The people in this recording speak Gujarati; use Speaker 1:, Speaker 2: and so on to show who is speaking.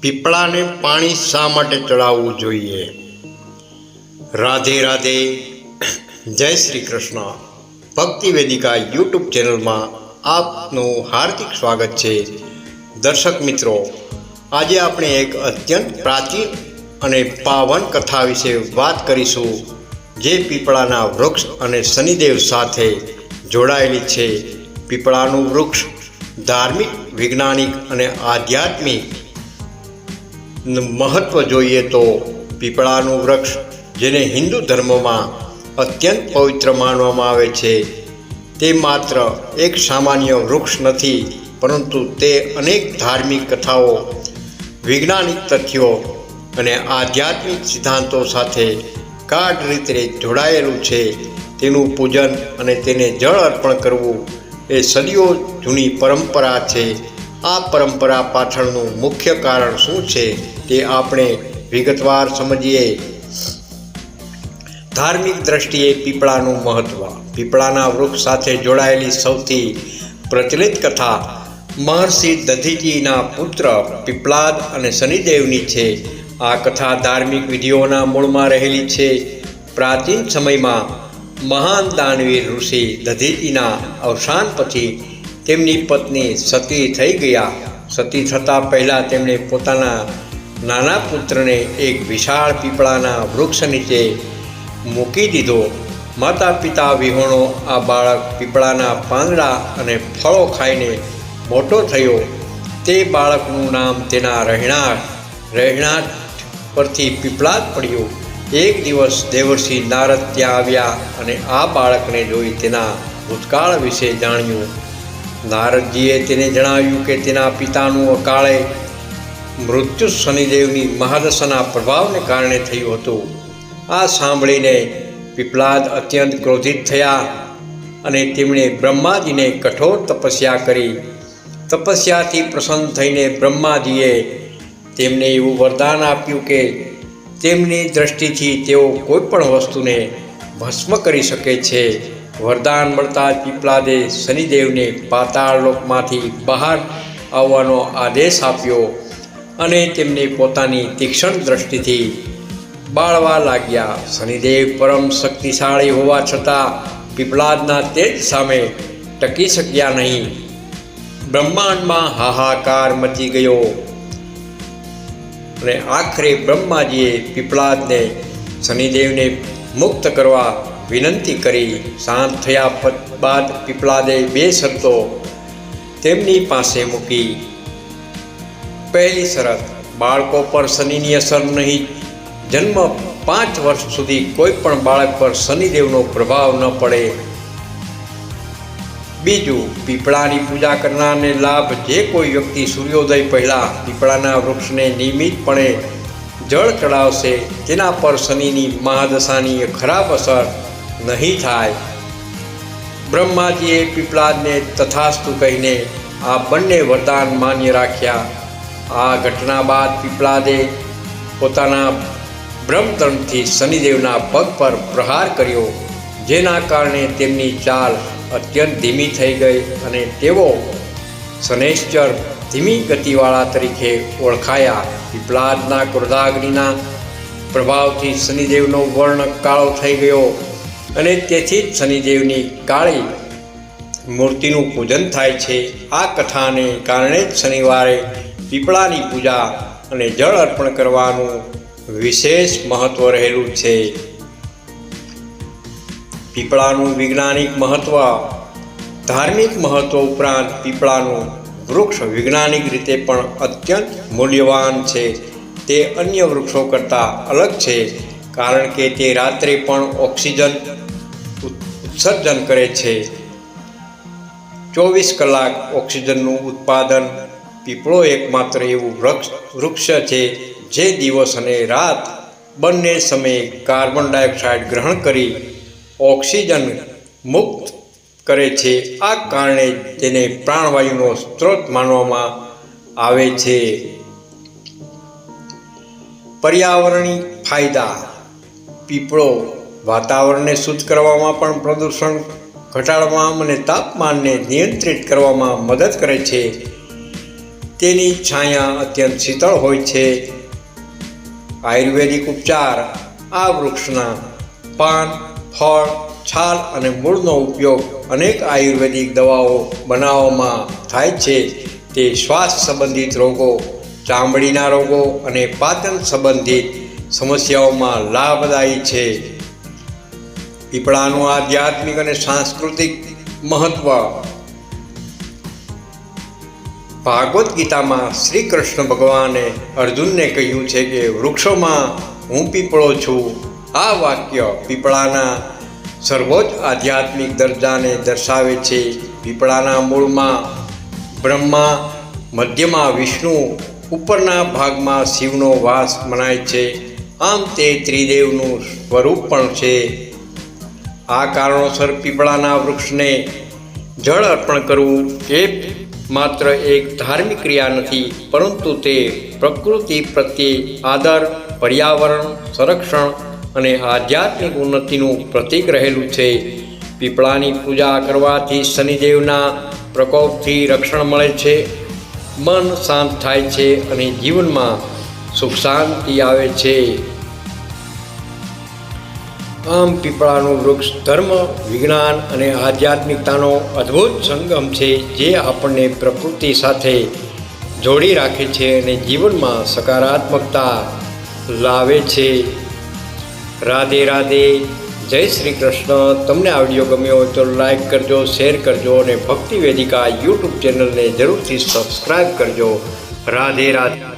Speaker 1: પીપળાને પાણી શા માટે ચડાવવું જોઈએ? રાધે રાધે. જય શ્રી કૃષ્ણ. ભક્તિ વેદિકા યુટ્યુબ ચેનલમાં આપનું હાર્દિક સ્વાગત છે. દર્શક મિત્રો, આજે આપણે એક અત્યંત પ્રાચીન અને પાવન કથા વિશે વાત કરીશું, જે પીપળાના વૃક્ષ અને શનિદેવ સાથે જોડાયેલી છે. પીપળાનું વૃક્ષ ધાર્મિક, વૈજ્ઞાનિક અને આધ્યાત્મિક મહત્વ જોઈએ તો પીપળાનું વૃક્ષ, જેને હિન્દુ ધર્મમાં અત્યંત પવિત્ર માનવામાં આવે છે, તે માત્ર એક સામાન્ય વૃક્ષ નથી, પરંતુ તે અનેક ધાર્મિક કથાઓ, વૈજ્ઞાનિક તથ્યો અને આધ્યાત્મિક સિદ્ધાંતો સાથે ગાઢ રીતે જોડાયેલું છે. તેનું પૂજન અને તેને જળ અર્પણ કરવું એ સદીઓ જૂની પરંપરા છે. આ પરંપરા પાછળનું મુખ્ય કારણ શું છે તે આપણે વિગતવાર સમજીએ. ધાર્મિક દ્રષ્ટિએ પીપળાનું મહત્વ. પીપળાના વૃક્ષ સાથે જોડાયેલી સૌથી પ્રચલિત કથા મહર્ષિ દધીજીના પુત્ર પીપળાદ અને શનિદેવની છે. આ કથા ધાર્મિક વિધિઓના મૂળમાં રહેલી છે. પ્રાચીન સમયમાં મહાન દાનવીર ઋષિ દધીજીના અવસાન પછી તેમની પત્ની સતી થઈ ગયા. સતી થતાં પહેલાં તેમણે પોતાના નાના પુત્રને એક વિશાળ પીપળાના વૃક્ષ નીચે મૂકી દીધો. માતા પિતા વિહોણો આ બાળક પીપળાના પાંદડા અને ફળો ખાઈને મોટો થયો. તે બાળકનું નામ તેના રહેણાંક રહેણાંક પરથી પીપળાદ પડ્યું. એક દિવસ દેવર્ષિ નારદ ત્યાં આવ્યા અને આ બાળકને જોઈ તેના ભૂતકાળ વિશે જાણ્યું. નારદજીએ તેને જણાવ્યું કે તેના પિતાનું અકાળે મૃત્યુ શનિદેવની મહાદશાના પ્રભાવને કારણે થયું હતું. આ સાંભળીને પીપલાદ અત્યંત ક્રોધિત થયા અને તેમણે બ્રહ્માજીને કઠોર તપસ્યા કરી. તપસ્યાથી પ્રસન્ન થઈને બ્રહ્માજીએ તેમને એવું વરદાન આપ્યું કે તેમની દ્રષ્ટિથી તેઓ કોઈ પણ વસ્તુને ભસ્મ કરી શકે છે. વરદાન મળતા જ પીપલાદે શનિદેવને પાતાળ લોકમાંથી બહાર આવવાનો આદેશ આપ્યો અને તેમને પોતાની તીક્ષ્ણ દ્રષ્ટિથી બાળવા લાગ્યા. શનિદેવ પરમ શક્તિશાળી હોવા છતાં પીપળાદના તેજ સામે ટકી શક્યા નહીં. બ્રહ્માંડમાં હાહાકાર મચી ગયો. અને આખરે બ્રહ્માજીએ પીપળાદને શનિદેવને મુક્ત કરવા વિનંતી કરી, શાંત થયા બાદ પીપળાદે બે શરતો તેમની પાસે મૂકી. પહેલી શરત, બાળકો પર શનિની અસર નહીં. જન્મ પાંચ વર્ષ સુધી કોઈ પણ બાળક પર શનિદેવનો પ્રભાવ ન પડે. બીજું, પીપળાની પૂજા કરનારને લાભ જે કોઈ વ્યક્તિ સૂર્યોદય પહેલાં પીપળાના વૃક્ષને નિયમિતપણે જળ ચડાવશે, તેના પર શનિની મહાદશાની ખરાબ અસર નહીં થાય. બ્રહ્માજીએ પીપળાદને તથાસ્તુ કહીને આ બંને વરદાન માન્ય રાખ્યા. આ ઘટના બાદ પીપળાદે પોતાના બ્રહ્મતંત્રથી શનિદેવના પગ પર પ્રહાર કર્યો, જેના કારણે તેમની ચાલ અત્યંત ધીમી થઈ ગઈ અને તેઓ શનેશ્ચર ધીમી ગતિવાળા તરીકે ઓળખાયા. પીપલાદના ક્રોધાગ્નિના પ્રભાવથી શનિદેવનો વર્ણ કાળો થઈ ગયો અને તેથી જ શનિદેવની કાળી મૂર્તિનું પૂજન થાય છે. આ કથાને કારણે જ શનિવારે પીપળાની પૂજા અને જળ અર્પણ કરવાનું વિશેષ મહત્ત્વ રહેલું છે. પીપળાનું વૈજ્ઞાનિક મહત્ત્વ ધાર્મિક મહત્ત્વ ઉપરાંત પીપળાનું વૃક્ષ વૈજ્ઞાનિક રીતે પણ અત્યંત મૂલ્યવાન છે. તે અન્ય વૃક્ષો કરતાં અલગ છે, કારણ કે તે રાત્રે પણ ઓક્સિજન ઉત્સર્જન કરે છે. ચોવીસ કલાક ઓક્સિજનનું ઉત્પાદન પીપળો એકમાત્ર એવું વૃક્ષ વૃક્ષ છે જે દિવસ અને રાત બંને સમયે કાર્બન ડાયોક્સાઇડ ગ્રહણ કરી ઓક્સિજન મુક્ત કરે છે. આ કારણે તેને પ્રાણવાયુનો સ્ત્રોત માનવામાં આવે છે. પર્યાવરણીય ફાયદા. પીપળો વાતાવરણને શુદ્ધ કરવામાં પણ પ્રદૂષણ ઘટાડવામાં અને તાપમાનને નિયંત્રિત કરવામાં મદદ કરે છે. તેની છાયા અત્યંત શીતળ હોય છે. આયુર્વેદિક ઉપચાર. આ વૃક્ષના પાન ફળ, છાલ અને મૂળનો ઉપયોગ અનેક આયુર્વેદિક દવાઓ બનાવવામાં થાય છે. તે શ્વાસ સંબંધિત રોગો, ચામડીના રોગો અને પાચન સંબંધિત સમસ્યાઓમાં લાભદાયી છે. પીપળાનું આધ્યાત્મિક અને સાંસ્કૃતિક મહત્વ. ભાગવદ્ ગીતામાં શ્રી કૃષ્ણ ભગવાને અર્જુનને કહ્યું છે કે, વૃક્ષોમાં હું પીપળો છું આ વાક્ય પીપળાના સર્વોચ્ચ આધ્યાત્મિક દરજાને દર્શાવે છે. પીપળાના મૂળમાં બ્રહ્મા, મધ્યમાં વિષ્ણુ, ઉપરના ભાગમાં શિવનો વાસ મનાય છે. આમ તે ત્રિદેવનું સ્વરૂપ પણ છે. આ કારણોસર પીપળાના વૃક્ષને જળ અર્પણ કરવું એ માત્ર એક ધાર્મિક ક્રિયા નથી, પરંતુ તે પ્રકૃતિ પ્રત્યે આદર, પર્યાવરણ, સંરક્ષણ અને આધ્યાત્મિક ઉન્નતિનું પ્રતીક રહેલું છે. પીપળાની પૂજા કરવાથી શનિદેવના પ્રકોપથી રક્ષણ મળે છે. મન શાંત થાય છે અને જીવનમાં સુખ શાંતિ આવે છે. આમ પીપળાનું વૃક્ષ ધર્મ, વિજ્ઞાન અને આધ્યાત્મિકતાનો અદ્ભુત સંગમ છે જે આપણને પ્રકૃતિ સાથે જોડી રાખે છે અને જીવનમાં સકારાત્મકતા લાવે છે. રાધે રાધે. જય શ્રી કૃષ્ણ. તમને આ વીડિયો ગમ્યો હોય તો લાઈક કરજો, શેર કરજો અને ભક્તિ વેદિકા યુટ્યુબ ચેનલને જરૂરથી સબસ્ક્રાઈબ કરજો. રાધે રાધે.